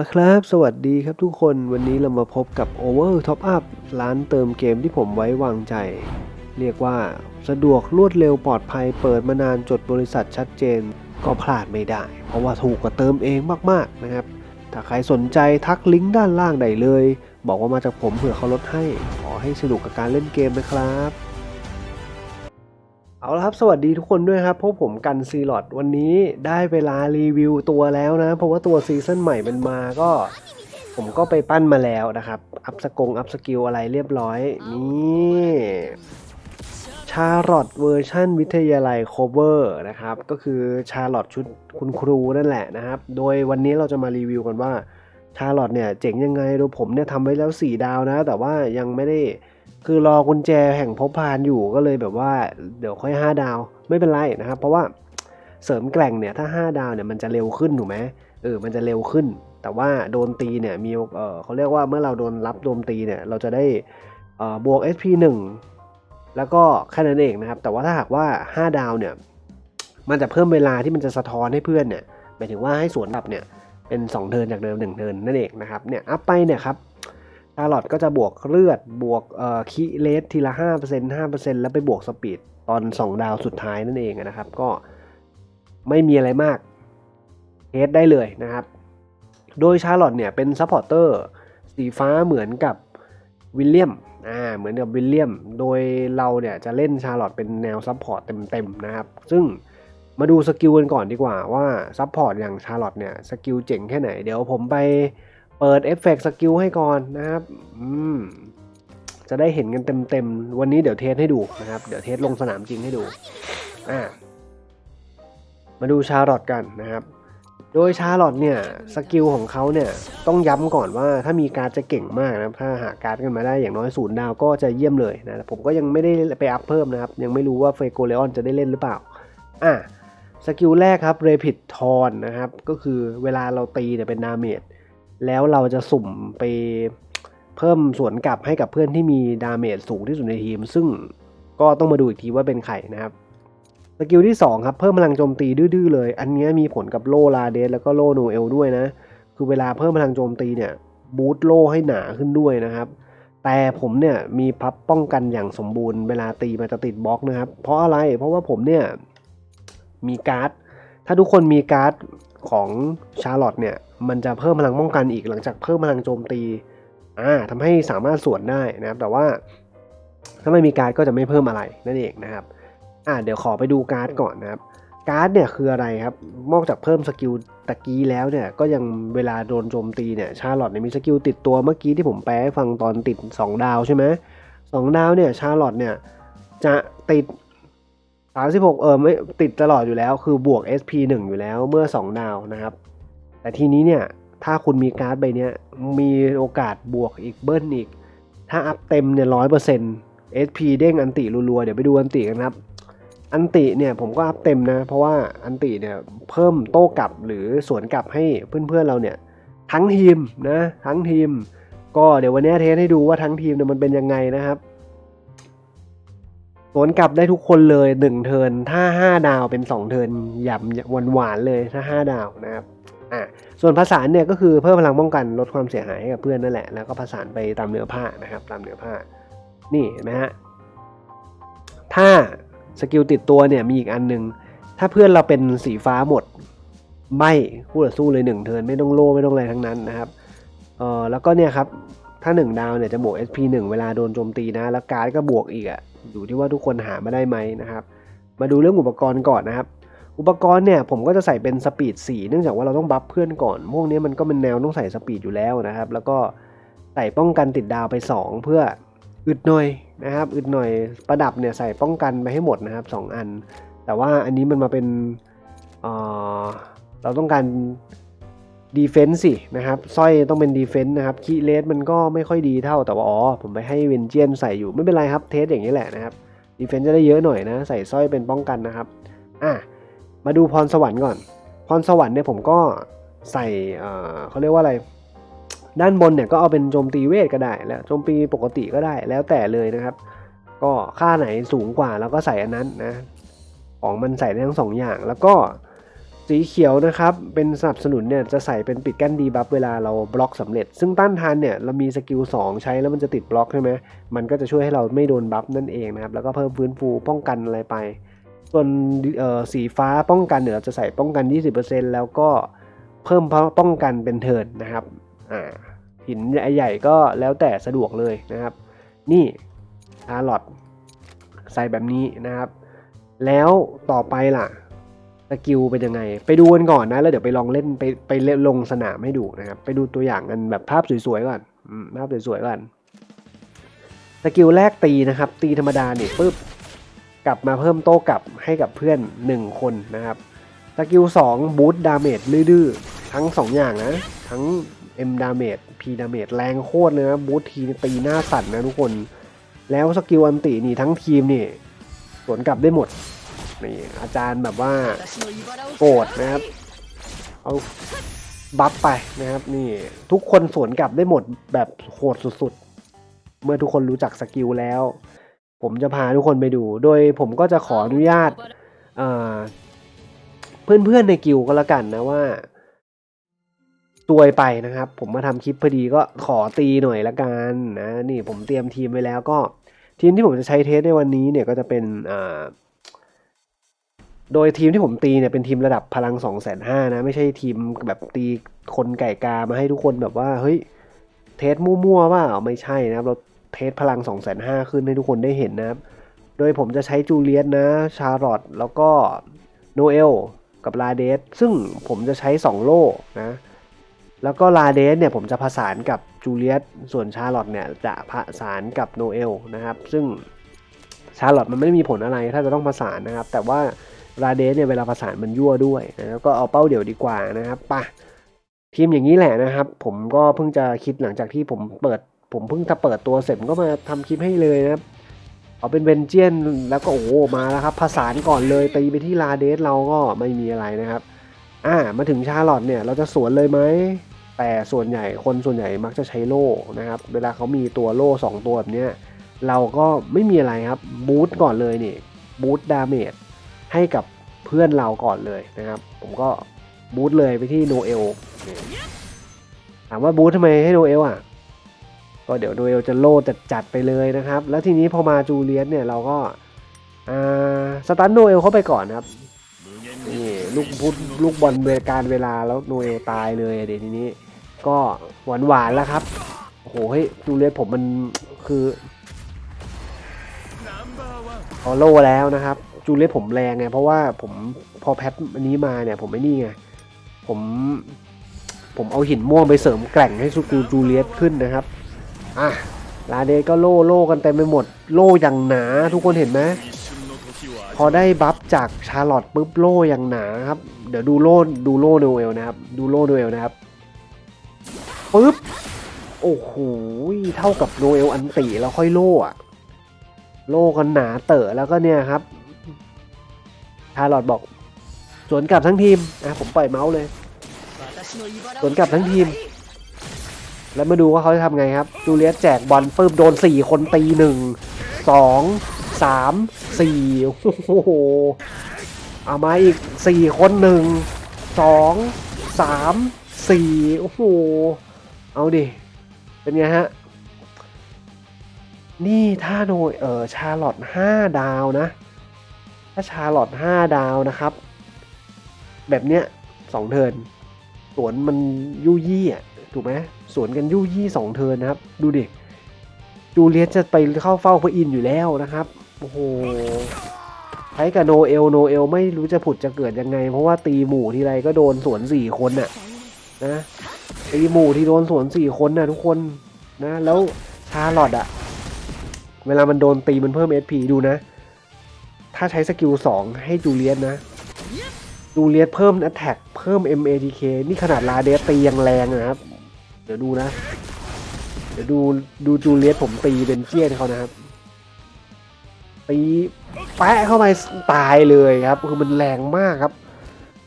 ละครับ สวัสดีครับทุกคนวันนี้เรามาพบกับ Over Top Up ร้านเติมเกมที่ผมไว้วางใจ เรียกว่าสะดวกรวดเร็วปลอดภัยเปิดมานานจดบริษัทชัดเจน ก็พลาดไม่ได้ เพราะว่าถูกกว่าเติมเองมากๆนะครับ ถ้าใครสนใจทักลิงก์ด้านล่างได้เลย บอกว่ามาจากผมเผื่อเขาลดให้ ขอให้สนุกกับการเล่นเกมนะครับ เอาละครับสวัสดีทุกคนด้วยครับพวกผมกันซีลอดวันนี้ได้เวลารีวิวตัวแล้วนะ เพราะว่าตัวซีซั่นใหม่มันมาก็ ผมก็ไปปั้นมาแล้วนะครับ อัพสกงอัพสกิลอะไรเรียบร้อย นี่ชาร์ลอตเวอร์ชันวิทยาลัยโคเวอร์นะครับ ก็คือชาร์ลอตชุดคุณครูนั่นแหละนะครับ โดยวันนี้เราจะมารีวิวกันว่าชาร์ลอตเนี่ยเจ๋งยังไงดูผมเนี่ยทำไว้แล้ว 4 ดาวนะ แต่ว่ายังไม่ได้ คือรอกุญแจแห่งพบพานอยู่ก็เลยแบบว่าเดี๋ยวค่อย 5 ดาวไม่เป็นไรนะครับ เพราะว่าเสริมแกร่งเนี่ยถ้า 5 ดาวเนี่ยมันจะเร็วขึ้นถูกไหมเออมันจะเร็วขึ้น แต่ว่าโดนตีเนี่ยมีเออเขาเรียกว่าเมื่อเราโดนรับโดนตีเนี่ยเราจะได้เอ่อบวก SP 1แล้วก็แค่นั้นเองนะครับ แต่ว่าถ้าหากว่า 5 ดาวเนี่ยมันจะเพิ่มเวลาที่มันจะสะท้อนให้เพื่อนเนี่ยหมายถึงว่าให้สวนดับเนี่ยเป็น 2 เทินจากเดิม1เทินนั่นเองนะครับเนี่ยอัพไปเนี่ยครับ ชาร์ลอตก็จะบวกเลือดบวกเอ่อคีเลสทีละ 5% 5%แล้วไปบวกสปีดตอน 2 ดาวสุดท้ายนั่นเองนะครับ ก็ไม่มีอะไรมากเทสได้เลยนะครับ โดยชาร์ลอตเนี่ยเป็นซัพพอร์เตอร์สีฟ้าเหมือนกับวิลเลียมอ่าเหมือนกับวิลเลียม โดยเราเนี่ยจะเล่นชาร์ลอตเป็นแนวซัพพอร์ตเต็มๆนะครับ ซึ่งมาดูสกิลกันก่อนดีกว่าว่าซัพพอร์ตอย่างชาร์ลอตเนี่ยสกิลเจ๋งแค่ไหน เดี๋ยวผมไป เปิดเอฟเฟกต์สกิลให้ก่อนนะครับอืมจะได้เห็นกันเต็มๆ วันนี้เดี๋ยวเทสให้ดูนะครับ เดี๋ยวเทสลงสนามจริงให้ดูอ่ามาดูชาร์ลอตกันนะครับ โดยชาร์ลอตเนี่ยสกิลของเขาเนี่ยต้องย้ำก่อนว่าถ้ามีการจะเก่งมากนะถ้าหาการดกันมาได้อย่างน้อยศูนย์ดาวก็จะเยี่ยมเลยนะผมก็ยังไม่ได้ไปอัพเพิ่มนะครับ ยังไม่รู้ว่าเฟโกเลออนจะได้เล่นหรือเปล่าอะสกิลแรกครับเรพิดทอนนะครับ ก็คือเวลาเราตีเนี่ยเป็นดาเมจ แล้วเราจะสุ่มไปเพิ่มสวนกลับให้กับเพื่อนที่มีดาเมจสูงที่สุดในทีม ซึ่งก็ต้องมาดูอีกทีว่าเป็นใครนะครับสกิลที่ 2 ครับ เพิ่มพลังโจมตีดื้อๆเลย อันนี้มีผลกับโลลาเดสแล้วก็โลโนเอลด้วยนะ คือเวลาเพิ่มพลังโจมตีเนี่ยบูตโลให้หนาขึ้นด้วยนะครับ แต่ผมเนี่ยมีพับป้องกันอย่างสมบูรณ์เวลาตีมันจะติดบล็อกนะครับ เพราะอะไรเพราะว่าผมเนี่ยมีการ์ด ถ้าทุกคนมีการ์ด ของชาร์ลอตเนี่ยมันจะเพิ่มพลังป้องกันอีกหลังจากเพิ่มพลังโจมตีอ่าทำให้สามารถสวนได้นะครับ แต่ว่าถ้าไม่มีการ์ดก็จะไม่เพิ่มอะไรนั่นเองนะครับอ่าเดี๋ยวขอไปดูการ์ดก่อนนะครับการ์ดเนี่ยคืออะไรครับนอกจากเพิ่มสกิลตะกี้แล้วเนี่ยก็ยังเวลาโดนโจมตีเนี่ยชาร์ลอตเนี่ยมีสกิลติดตัวเมื่อกี้ที่ผมแปลให้ฟังตอนติด 2 ดาวใช่ไหมสองดาวเนี่ยชาร์ลอตเนี่ยจะติด 36เออไม่ติดตลอดอยู่แล้ว คือบวก SP 1 อยู่แล้วเมื่อ 2 ดาวนะครับ แต่ทีนี้เนี่ย ถ้าคุณมีการ์ดใบเนี้ยมีโอกาสบวกอีกเบิ้ลอีก ถ้าอัพเต็มเนี่ยร้อยเปอร์เซ็นต์ SP เด้งอันติรัวๆ เดี๋ยวไปดูอันติกันครับ อันติเนี่ยผมก็อัพเต็มนะ เพราะว่าอันติเนี่ยเพิ่มโต้กลับหรือสวนกลับให้เพื่อนๆเราเนี่ย ทั้งทีมนะทั้งทีม ก็เดี๋ยววันนี้เทสให้ดูว่าทั้งทีมเนี่ยมันเป็นยังไงนะครับ สวนกลับได้ทุกคนเลย1เทินถ้า5ดาวเป็น2เทิร์นยำหวานหวานๆเลยถ้า5ดาวนะครับอะส่วนผสาเนี่ยก็คือเพิ่มพลังป้องกันลดความเสียหายให้กับเพื่อนนั่นแหละแล้วก็ผสานไปตามเนื้อผ้านะครับ ตามเนื้อผ้า นี่เห็นไหมฮะถ้าสกิลติดตัวเนี่ยมีอีกอันหนึ่งถ้าเพื่อนเราเป็นสีฟ้าหมดใบคู่ต่อสู้เลยหนึ่งเทินไม่ต้องโล่ไม่ต้องอะไรทั้งนั้นนะครับเออแล้วก็เนี่ยครับถ้า 1 ดาวเนี่ยจะบวก SP 1 เวลาโดนโจมตีนะ แล้วการ์ดก็บวกอีกอะ อยู่ที่ว่าทุกคนหามาได้ไหมนะครับ มาดูเรื่องอุปกรณ์ก่อนนะครับ อุปกรณ์เนี่ยผมก็จะใส่เป็นสปีด4เนื่องจากว่าเราต้องบัฟเพื่อนก่อน พวกนี้มันก็เป็นแนวต้องใส่สปีดอยู่แล้วนะครับ แล้วก็ใส่ป้องกันติดดาวไป 2 เพื่ออึดหน่อยนะครับ อึดหน่อยประดับเนี่ยใส่ป้องกันไปให้หมดนะครับ 2 อัน แต่ว่าอันนี้มันมาเป็นเเราต้องการ ดีเฟนส์สินะครับสร้อยต้องเป็นดีเฟนส์นะครับคีเลสมันก็ไม่ค่อยดีเท่าแต่ว่าอ๋อผมไปให้เวนเจียนใส่อยู่ไม่เป็นไรครับเทสอย่างนี้แหละนะครับดีเฟนส์จะได้เยอะหน่อยนะใส่สร้อยเป็นป้องกันนะครับอะมาดูพรสวรรค์ก่อน พรสวรรค์เนี่ยผมก็ใส่เอ่อเขาเรียกว่าอะไร ด้านบนเนี่ยก็เอาเป็นโจมตีเวทก็ได้แล้วโจมตีปกติก็ได้แล้วแต่เลยนะครับ ก็ค่าไหนสูงกว่าเราก็ใส่อันนั้นนะของมันใส่ได้ทั้งสองอย่างแล้วก็ สีเขียวนะครับ เป็นสนับสนุนเนี่ยจะใส่เป็นปิดกั้นดีบัฟเวลาเราบล็อกสำเร็จ ซึ่งต้านทานเนี่ยเรามีสกิล2ใช้แล้วมันจะติดบล็อกใช่ไหมมันก็จะช่วยให้เราไม่โดนบัฟนั่นเองนะครับ แล้วก็เพิ่มฟื้นฟูป้องกันอะไรไป ส่วนสีฟ้าป้องกันเนี่ยเราจะใส่ป้องกัน 20%แล้วก็เพิ่มป้องกันเป็นเทิร์นนะครับอ่าหินใหญ่ๆก็แล้วแต่สะดวกเลยนะครับ นี่ชาร์ลอตใส่แบบนี้นะครับ แล้วต่อไปล่ะ กิลเป็นยังไง ไปดูกันก่อนนะ แล้วเดี๋ยวไปลองเล่นไปไปลงสนามให้ดูนะครับ ไปดูตัวอย่างกันแบบภาพสวยๆก่อนภาพสวยๆก่อนสกิลแรกตีนะครับ ตีธรรมดาเนี่ยปุ๊บกลับมาเพิ่มโต้กลับให้กับเพื่อน 1 คนนะครับสกิล2บูตดาเมจดื้อทั้ง 2 อย่างนะ ทั้ง M ดาเมจ P ดาเมจแรงโคตรเลยนะบูตทีตีหน้าสั่นนะทุกคน แล้วสกิลอันตินี่ทั้งทีมนี่สวนกลับได้หมด นี่อาจารย์แบบว่าโกรธนะครับ เอาบัฟไปนะครับ นี่ทุกคนสวนกลับได้หมดแบบโหดสุดๆ เมื่อทุกคนรู้จักสกิลแล้ว ผมจะพาทุกคนไปดู โดยผมก็จะขออนุญาตเอ่อเพื่อนๆในกิลก็แล้วกันนะว่าซวยไปนะครับ ผมมาทำคลิปพอดีก็ขอตีหน่อยละกันนะนี่ผมเตรียมทีมไว้แล้วก็ทีมที่ผมจะใช้เทสในวันนี้เนี่ยก็จะเป็นอ่า โดยทีมที่ผมตีเนี่ยเป็นทีมระดับพลัง2องแสนห้านะ ไม่ใช่ทีมแบบตีคนไก่กามาให้ทุกคนแบบว่า เฮ้ย เทสมั่วๆว่าไม่ใช่นะครับ เราเทสพลัง2องแสนห้าขึ้นให้ทุกคนได้เห็นนะครับ โดยผมจะใช้จูเลียสนะ ชาร์ลอตแล้วก็โนเอลกับลาเดสซึ่งผมจะใช้ 2 โล่นะแล้วก็ลาเดสเนี่ยผมจะผสานกับจูเลียสส่วนชาร์ลอตเนี่ยจะผสานกับโนเอลนะครับ ซึ่งชาร์ลอตมันไม่ได้มีผลอะไรถ้าจะต้องผสานนะครับ แต่ว่า ราเดสเนี่ยเวลาประสานมันยั่วด้วยนะแล้วก็เอาเป้าเดี่ยวดีกว่านะครับป่ะทีมอย่างนี้แหละนะครับ ผมก็เพิ่งจะคิดหลังจากที่ผมเปิด ผมเพิ่งจะเปิดตัวเสร็จก็มาทำคลิปให้เลยนะครับเอาเป็นเวนเจียนแล้วก็โอ้มาแล้วครับผสานก่อนเลยตีไปที่ลาเดสเราก็ไม่มีอะไรนะครับ อ่ามาถึงชาร์ลอตเนี่ย เราจะสวนเลยไหมแต่ส่วนใหญ่คนส่วนใหญ่มักจะใช้โล่นะครับ เวลาเขามีตัวโล่สองตัวแบบเนี้ยเราก็ไม่มีอะไรครับบูทก่อนเลยนี่บูทดาเมจ ให้กับเพื่อนเราก่อนเลยนะครับ ผมก็บูทเลยไปที่โนเอลถามว่าบูททำไมให้โนเอลอะ ก็เดี๋ยวโนเอลจะโล่จัดจัดไปเลยนะครับ แล้วทีนี้พอมาจูเลียสเนี่ยเราก็อ่าสตันโนเอลเข้าไปก่อนครับนี่ลูกพุทลูกบอลเวลการเวลาแล้วโนเอลตายเลยเดี๋ยวทีนี้ ก็หวานหวานๆแล้วครับโอ้โหเฮ้ยจูเลียสผมมันคือพอโล่แล้วนะครับ จูเลียสผมแรงไงเพราะว่าผมพอแพทอันนี้มาเนี่ย ผมไม่นี่ไงผมผมเอาหินม่วงไปเสริมแกร่งให้ซูกูจูเลียสขึ้นนะครับ อะ ลาเดก็โล่โล่กันเต็มไปหมด โล่อย่างหนาทุกคนเห็นไหม พอได้บัฟจากชาร์ลอตปุ๊บโล่อย่างหนาครับ เดี๋ยวดูโล่ดูโล่โนเอลนะครับ ดูโล่โนเอลนะครับ ปุ๊บ โอ้โห เท่ากับโนเอลอันติแล้วค่อยโล่อะโล่กันหนาเต๋อแล้วก็เนี่ยครับ ชาร์ลอตบอก สวนกลับทั้งทีมนะผมปล่อยเมาส์เลย สวนกลับทั้งทีม แล้วมาดูว่าเขาจะทำไงครับจูเลียสแจกบอลปื้มโดนสี่คนตีหนึ่งสองสามสี่โอ้โหเอามาอีกสี่คนหนึ่งสองสามสี่โอ้โหเอาดิ เป็นไงฮะ นี่ถ้าโดยเออชาร์ลอตห้าดาวนะ ถ้าชาร์ลอตห้าดาวนะครับ แบบเนี้ยสองเทินสวนมันยู่ยี่อะถูกไหมสวนกันยู่ยี่สองเทินนะครับ ดูดิจูเลียสจะไปเข้าเฝ้าพระอินทร์อยู่แล้วนะครับโอ้โหใช้กับโนเอลโนเอลไม่รู้จะผุดจะเกิดยังไง เพราะว่าตีหมู่ทีไรก็โดนสวนสี่คนน่ะนะตีหมู่ที่โดนสวนสี่คนน่ะทุกคนนะ แล้วชาร์ลอตอะ เวลามันโดนตีมันเพิ่ม SP ดูนะ ถ้าใช้สกิลสองให้จูเลียสนะจูเลียสเพิ่ม Attack เพิ่ม MATK นี่ขนาดลาเดสตียังแรงนะครับ เดี๋ยวดูนะ เดี๋ยวดูดูจูเลียสผมตีเป็นเจียนเขานะครับตีแปะเข้าไปตายเลยครับ คือมันแรงมากครับ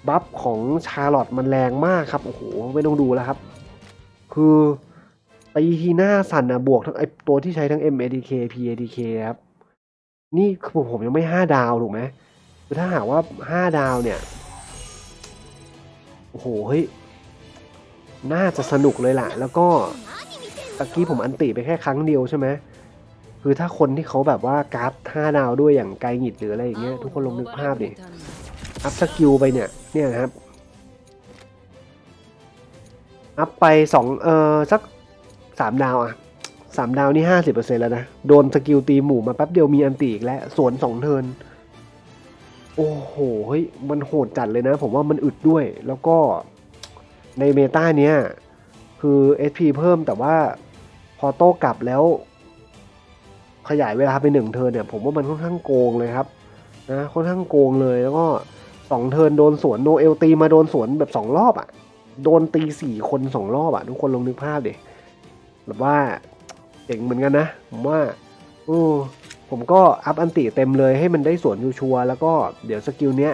บัฟของชาร์ลอตมันแรงมากครับ โอ้โห ไม่ต้องดูแล้วครับ คือตีทีหน้าสั่นะบวกทั้งไอตัวที่ใช้ทั้ง MATK PATK ครับ นี่คือผมยังไม่ห้าดาวถูกไหมคือถ้าหากว่าห้าดาวเนี่ย โอ้โห เฮ้ย น่าจะสนุกเลยล่ะ แล้วก็ตะกี้ผมอันติไปแค่ครั้งเดียวใช่ไหมคือถ้าคนที่เขาแบบว่าการาฟห้าดาวด้วยอย่างไกลหงิดหรืออะไรอย่างเงี้ยทุกคนลองนึกภาพดิอัพสกิลไปเนี่ย เนี่ยนะครับ อัพไปสองเออสักสามดาวอะ สามดาวนี่ห้าสิบเปอร์เซ็นแล้วนะ โดนสกิลตีหมู่มาแป๊บเดียวมีอันตีอีกแล้วสวนสองเทิน โอ้โห เฮ้ย มันโหดจัดเลยนะ ผมว่ามันอึดด้วย แล้วก็ในเมตาเนี้ย คือ SP เพิ่มแต่ว่าพอโต้กลับแล้ว ขยายเวลาไปหนึ่งเทินเนี่ย ผมว่ามันค่อนข้างโกงเลยครับนะค่อนข้างโกงเลยแล้วก็สองเทินโดนสวนโนเอลตีมาโดนสวนแบบสองรอบอะ่ะ โดนตีสี่คนสองรอบอะ่ะ ทุกคนลองนึกภาพดิแบบว่า เจ๋งเหมือนกันนะผมว่าโอ้ผมก็อัพอันติเต็มเลยให้มันได้สวนชัวร์แล้วก็เดี๋ยวสกิลเนี้ย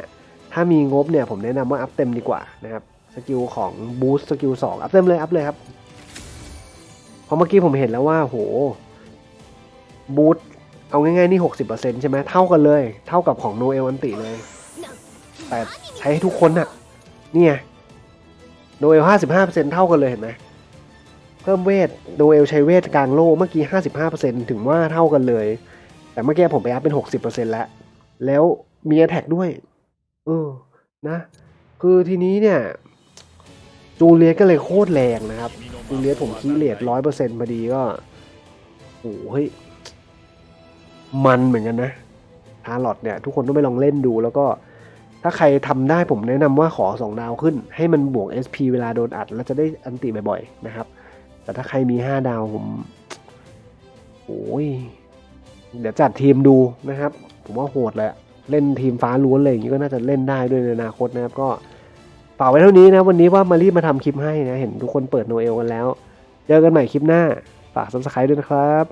ถ้ามีงบเนี่ยผมแนะนำว่าอัพเต็มดีกว่านะครับสกิลของบูสต์สกิลสองอัพเต็มเลยอัพเลยครับเพราะเมื่อกี้ผมเห็นแล้วว่าโหบูสต์เอาง่ายๆนี่หกสิบเปอร์เซ็นใช่ไหมเท่ากันเลย เท่ากับของโนเอลอันติเลย แต่ใช้ให้ทุกคนน่ะเนี่ยโนเอลห้าสิบห้าเปอร์เซ็นเท่ากันเลยเห็นไหม เพิ่มเวทโนเอลใช้เวทกลางโลเมื่อกี้ห้าสิบห้าเปอร์เซ็นถึงว่าเท่ากันเลย แต่เมื่อกี้ผมไปอัพเป็นหกสิบเปอร์เซ็นแล้ว แล้วมีแอท็กด้วย เออ นะ คือทีนี้เนี่ย จูเลียก็เลยโคตรแรงนะครับ จูเลียผมคีเลทร้อยเปอร์เซ็นต์พอดีก็โอ้โหเฮ้ย มันเหมือนกันนะทาร์ลอตเนี่ย ทุกคนต้องไปลองเล่นดูแล้วก็ถ้าใครทำได้ผมแนะนำว่าขอ 2 ดาวขึ้น ให้มันบวก SP เวลาโดนอัด แล้วจะได้อันติบ่อยๆนะครับ แต่ถ้าใครมี5ดาวผมโอ้ยเดี๋ยวจัดทีมดูนะครับ ผมว่าโหดเลยอะเล่นทีมฟ้าล้วนเลยอย่างนี้ก็น่าจะเล่นได้ด้วยในอนาคตนะครับก็ฝากไว้เท่านี้นะวันนี้ว่ามารีบมาทำคลิปให้นะเห็นทุกคนเปิดโนเอลกันแล้วเจอกันใหม่คลิปหน้า ฝาก subscribe ด้วยนะครับ